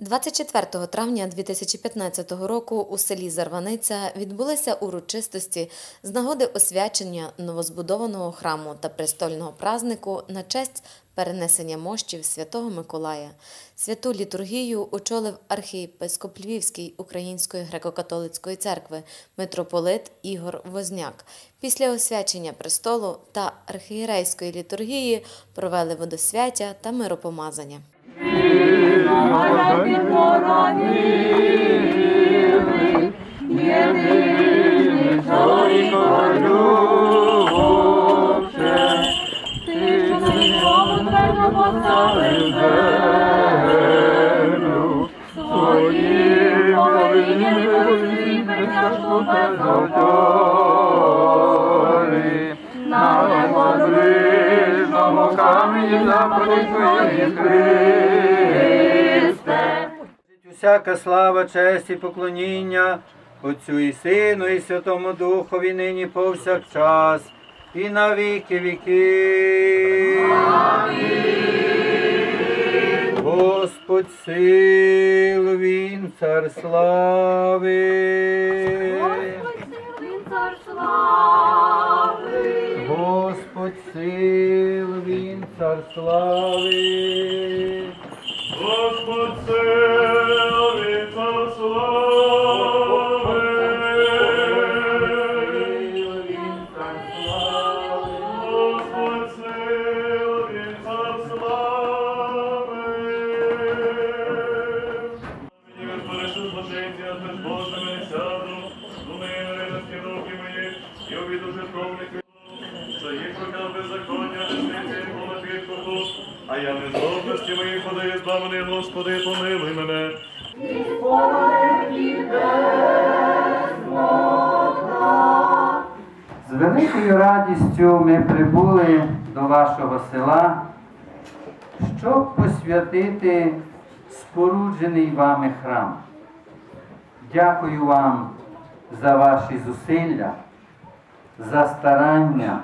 24 травня 2015 року у селі Зарваниця відбулися урочистості з нагоди освячення новозбудованого храму та престольного празнику на честь перенесення мощів Святого Миколая. Святу літургію очолив архієпископ Львівський Української греко-католицької церкви митрополит Ігор Возняк. Після освячення престолу та архієрейської літургії провели водосвяття та миропомазання. На неподвижному камені заходить твої Христе. Усяка слава, честь і поклоніння Отцю і Сину, і Святому Духові нині повсякчас, і на віки віки. Господь сил, він цар слави. Господь Він цар слави. Господь сил, він цар слави. Злочинця, теж Божими сяду, думаю, ревності руки мої, і обіду жертовних за їх руками беззаконня, десниці і молоді відкупу, а я не злобності моїх подаю збавлений, Господи, помилуй мене. З великою радістю ми прибули до вашого села, щоб посвятити споруджений вами храм. Дякую вам за ваші зусилля, за старання,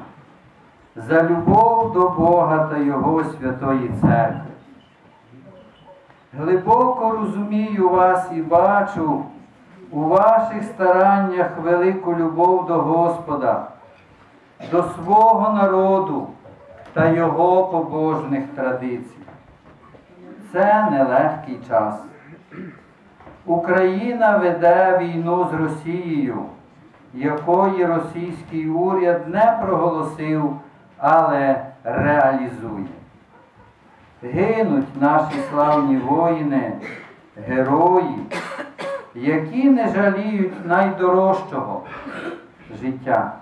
за любов до Бога та Його святої церкви. Глибоко розумію вас і бачу у ваших стараннях велику любов до Господа, до свого народу та його побожних традицій. Це нелегкий час. Україна веде війну з Росією, якої російський уряд не проголосив, але реалізує. Гинуть наші славні воїни, герої, які не жаліють найдорожчого життя.